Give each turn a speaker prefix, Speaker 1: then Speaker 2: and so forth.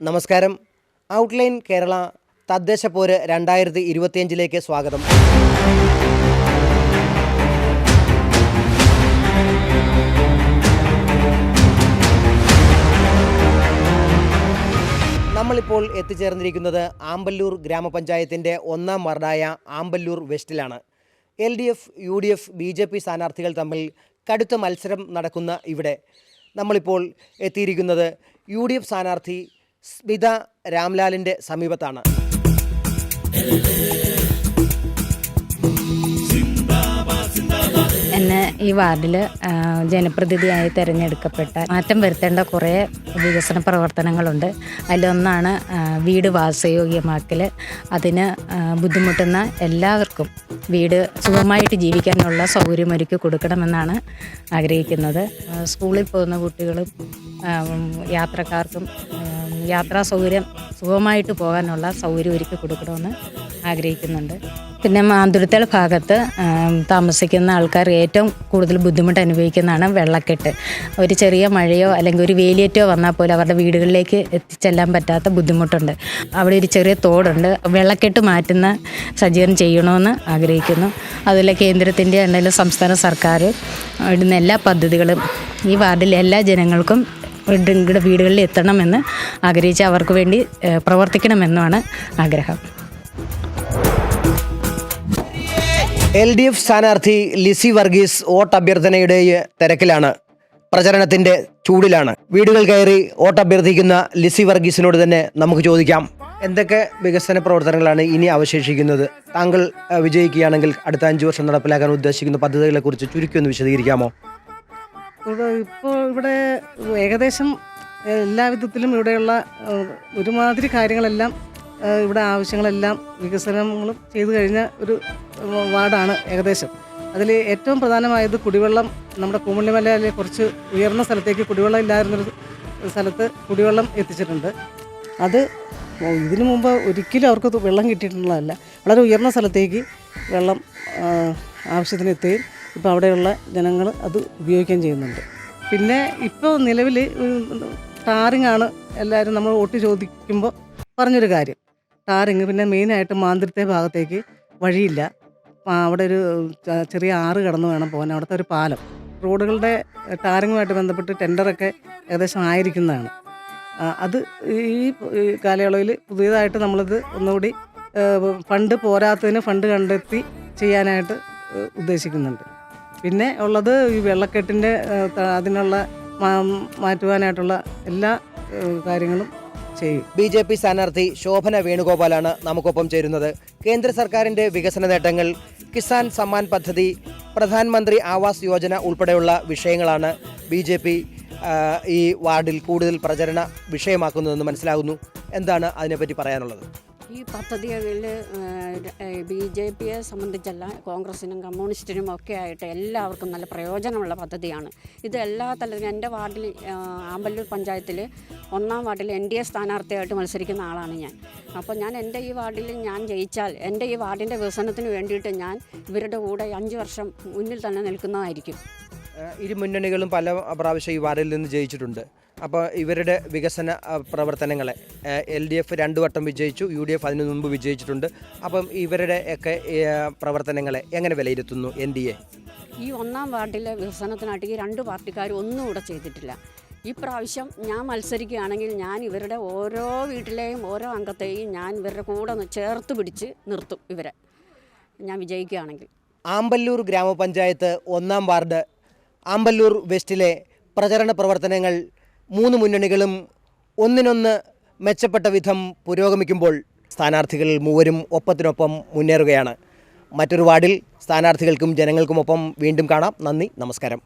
Speaker 1: നമസ്കാരം. ഔട്ട്ലൈൻ കേരള തദ്ദേശ പോര് രണ്ടായിരത്തി ഇരുപത്തിയഞ്ചിലേക്ക് സ്വാഗതം. നമ്മളിപ്പോൾ എത്തിച്ചേർന്നിരിക്കുന്നത് ആമ്പല്ലൂർ ഗ്രാമപഞ്ചായത്തിന്റെ ഒന്നാം വാർഡായ Amballoor വെസ്റ്റിലാണ്. L D F U D F B J P സ്ഥാനാർത്ഥികൾ തമ്മിൽ കടുത്ത മത്സരം നടക്കുന്ന ഇവിടെ നമ്മളിപ്പോൾ എത്തിയിരിക്കുന്നത് യു ഡി എഫ് സ്ഥാനാർത്ഥി സ്മിത രാംലാലിന്റെ സമീപത്താണ്.
Speaker 2: എന്നെ ഈ വാർഡിൽ ജനപ്രതിനിധിയായി തിരഞ്ഞെടുക്കപ്പെട്ട മാറ്റം വരുത്തേണ്ട കുറേ വികസന പ്രവർത്തനങ്ങളുണ്ട്. അതിലൊന്നാണ് വീട് വാസയോഗ്യമാക്കൽ അതിന് ബുദ്ധിമുട്ടുന്ന എല്ലാവർക്കും വീട് സുഖമായിട്ട് ജീവിക്കാനുള്ള സൗകര്യമൊരുക്കി കൊടുക്കണമെന്നാണ് ആഗ്രഹിക്കുന്നത്. സ്കൂളിൽ പോകുന്ന കുട്ടികളും യാത്രക്കാർക്കും യാത്രാ സൗകര്യം സുഖമായിട്ട് പോകാനുള്ള സൗകര്യം ഒരുക്കി കൊടുക്കണമെന്ന് ആഗ്രഹിക്കുന്നുണ്ട്. പിന്നെ മാന്തുരുത്തൽ ഭാഗത്ത് താമസിക്കുന്ന ആൾക്കാർ ഏറ്റവും കൂടുതൽ ബുദ്ധിമുട്ട് അനുഭവിക്കുന്നതാണ് വെള്ളക്കെട്ട്. ഒരു ചെറിയ മഴയോ അല്ലെങ്കിൽ ഒരു വേലിയേറ്റോ വന്നാൽ പോലും അവരുടെ വീടുകളിലേക്ക് എത്തിച്ചെല്ലാൻ പറ്റാത്ത ബുദ്ധിമുട്ടുണ്ട്. അവിടെ ഒരു ചെറിയ തോടുണ്ട്. വെള്ളക്കെട്ട് മാറ്റുന്ന സജ്ജീകരണം ചെയ്യണമെന്ന് ആഗ്രഹിക്കുന്നു. അതുപോലെ കേന്ദ്രത്തിന്റെ അല്ലെങ്കിൽ സംസ്ഥാന സർക്കാർ ഇടുന്ന എല്ലാ പദ്ധതികളും ഈ വാർഡിലെ എല്ലാ ജനങ്ങൾക്കും നിങ്ങളുടെ വീടുകളിൽ എത്തണമെന്ന് ആഗ്രഹിച്ച് അവർക്ക് വേണ്ടി പ്രവർത്തിക്കണമെന്നുമാണ് ആഗ്രഹം.
Speaker 1: എൽ ഡി എഫ് സ്ഥാനാർത്ഥി ലിസി വർഗീസ് വോട്ട് അഭ്യർത്ഥനയുടെ തിരക്കിലാണ്. പ്രചരണത്തിന്റെ ചൂടിലാണ്. വീടുകൾ കയറി വോട്ട് അഭ്യർത്ഥിക്കുന്ന ലിസി വർഗീസിനോട് തന്നെ നമുക്ക് ചോദിക്കാം. എന്തൊക്കെ വികസന പ്രവർത്തനങ്ങളാണ് ഇനി അവശേഷിക്കുന്നത്? താങ്കൾ വിജയിക്കുകയാണെങ്കിൽ അടുത്ത അഞ്ചു വർഷം നടപ്പിലാക്കാൻ ഉദ്ദേശിക്കുന്ന പദ്ധതികളെ കുറിച്ച് ചുരുക്കി ഒന്ന് വിശദീകരിക്കാമോ?
Speaker 3: ഇവിടെ ഇപ്പോൾ ഇവിടെ ഏകദേശം എല്ലാവിധത്തിലും ഇവിടെയുള്ള ഒരുമാതിരി കാര്യങ്ങളെല്ലാം ഇവിടെ ആവശ്യങ്ങളെല്ലാം വികസനങ്ങളും ചെയ്തു കഴിഞ്ഞ ഒരു വാർഡാണ് ഏകദേശം. അതിൽ ഏറ്റവും പ്രധാനമായത് കുടിവെള്ളം. നമ്മുടെ കൂമണ്ണിമലയിലെ കുറച്ച് ഉയർന്ന സ്ഥലത്തേക്ക് കുടിവെള്ളം ഇല്ലായിരുന്നൊരു സ്ഥലത്ത് കുടിവെള്ളം എത്തിച്ചിട്ടുണ്ട്. അത് ഇതിനു മുമ്പ് ഒരിക്കലും അവർക്ക് വെള്ളം കിട്ടിയിട്ടുള്ളതല്ല. വളരെ ഉയർന്ന സ്ഥലത്തേക്ക് വെള്ളം ആവശ്യത്തിന് എത്തുകയും ഇപ്പോൾ അവിടെയുള്ള ജനങ്ങൾ അത് ഉപയോഗിക്കുകയും ചെയ്യുന്നുണ്ട്. പിന്നെ ഇപ്പോൾ നിലവിൽ ടാറിങ് ആണ് എല്ലാവരും നമ്മൾ വോട്ട് ചോദിക്കുമ്പോൾ പറഞ്ഞൊരു കാര്യം. ടാറിങ് പിന്നെ മെയിനായിട്ട് മാന്തിരത്തെ ഭാഗത്തേക്ക് വഴിയില്ല. അവിടെ ഒരു ചെറിയ ആറ് കടന്നു വേണം പോകാൻ. അവിടുത്തെ ഒരു പാലം. റോഡുകളുടെ ടാറിങ്ങുമായിട്ട് ബന്ധപ്പെട്ട് ടെൻഡറൊക്കെ ഏകദേശം ആയിരിക്കുന്നതാണ്. അത് ഈ കാലയളവിൽ പുതിയതായിട്ട് നമ്മളിത് ഒന്നുകൂടി ഫണ്ട് പോരാത്തതിന് ഫണ്ട് കണ്ടെത്തി ചെയ്യാനായിട്ട് ഉദ്ദേശിക്കുന്നുണ്ട്. പിന്നെ ഉള്ളത് ഈ വെള്ളക്കെട്ടിന്റെ അതിനുള്ള മാറ്റുവാനായിട്ടുള്ള എല്ലാ കാര്യങ്ങളും ചെയ്യും.
Speaker 1: ബി ജെ പി സ്ഥാനാർത്ഥി ശോഭന വേണുഗോപാലാണ് നമുക്കൊപ്പം ചേരുന്നത്. കേന്ദ്ര സർക്കാരിന്റെ വികസന നേട്ടങ്ങൾ കിസാൻ സമ്മാൻ പദ്ധതി പ്രധാനമന്ത്രി ആവാസ് യോജന ഉൾപ്പെടെയുള്ള വിഷയങ്ങളാണ് ബി ജെ പി ഈ വാർഡിൽ കൂടുതൽ പ്രചരണ വിഷയമാക്കുന്നതെന്ന് മനസ്സിലാകുന്നു. എന്താണ് അതിനെപ്പറ്റി പറയാനുള്ളത്?
Speaker 4: ഈ പദ്ധതികളിൽ ബി ജെ പിയെ സംബന്ധിച്ചല്ല കോൺഗ്രസിനും കമ്മ്യൂണിസ്റ്റിനും ഒക്കെ ആയിട്ട് എല്ലാവർക്കും നല്ല പ്രയോജനമുള്ള പദ്ധതിയാണ്. ഇത് എല്ലാ തലത്തിലും എന്റെ വാർഡിൽ ആമ്പല്ലൂർ പഞ്ചായത്തിൽ ഒന്നാം വാർഡിൽ എൻ ഡി എ സ്ഥാനാർത്ഥിയായിട്ട് മത്സരിക്കുന്ന ആളാണ് ഞാൻ. അപ്പോൾ ഞാൻ എന്റെ ഈ വാർഡിൽ ഞാൻ ജയിച്ചാൽ എന്റെ ഈ വാർഡിന്റെ വികസനത്തിന് വേണ്ടിയിട്ട് ഞാൻ ഇവരുടെ കൂടെ അഞ്ച് വർഷം മുന്നിൽ തന്നെ നിൽക്കുന്നതായിരിക്കും.
Speaker 1: ഇരു മുന്നണികളും പല പ്രാവശ്യം ഈ വാർഡിൽ നിന്ന് ജയിച്ചിട്ടുണ്ട്. അപ്പോൾ ഇവരുടെ വികസന പ്രവർത്തനങ്ങളെ എൽ ഡി എഫ് രണ്ടു വട്ടം വിജയിച്ചു യു ഡി എഫ് അതിനു മുമ്പ് വിജയിച്ചിട്ടുണ്ട്. അപ്പം ഇവരുടെ ഒക്കെ പ്രവർത്തനങ്ങളെ എങ്ങനെ വിലയിരുത്തുന്നു എൻ ഡി എ?
Speaker 4: ഈ ഒന്നാം വാർഡിലെ വികസനത്തിനായിട്ട് ഈ രണ്ട് പാർട്ടിക്കാരും ഒന്നും ഇവിടെ ചെയ്തിട്ടില്ല. ഈ പ്രാവശ്യം ഞാൻ മത്സരിക്കുകയാണെങ്കിൽ ഞാൻ ഇവരുടെ ഓരോ വീട്ടിലെയും ഓരോ അംഗത്തെയും ഞാൻ ഇവരുടെ കൂടെ ഒന്ന് ചേർത്ത് പിടിച്ച് നിർത്തും ഇവരെ. ഞാൻ വിജയിക്കുകയാണെങ്കിൽ.
Speaker 1: ആമ്പല്ലൂർ ഗ്രാമപഞ്ചായത്ത് ഒന്നാം വാർഡ് ആമ്പല്ലൂർ വെസ്റ്റിലെ പ്രചരണ പ്രവർത്തനങ്ങൾ മൂന്ന് മുന്നണികളും ഒന്നിനൊന്ന് മെച്ചപ്പെട്ട വിധം പുരോഗമിക്കുമ്പോൾ സ്ഥാനാർത്ഥികൾ മൂവരും ഒപ്പത്തിനൊപ്പം മുന്നേറുകയാണ്. മറ്റൊരു വാർഡിൽ സ്ഥാനാർത്ഥികൾക്കും ജനങ്ങൾക്കുമൊപ്പം വീണ്ടും കാണാം. നന്ദി നമസ്കാരം.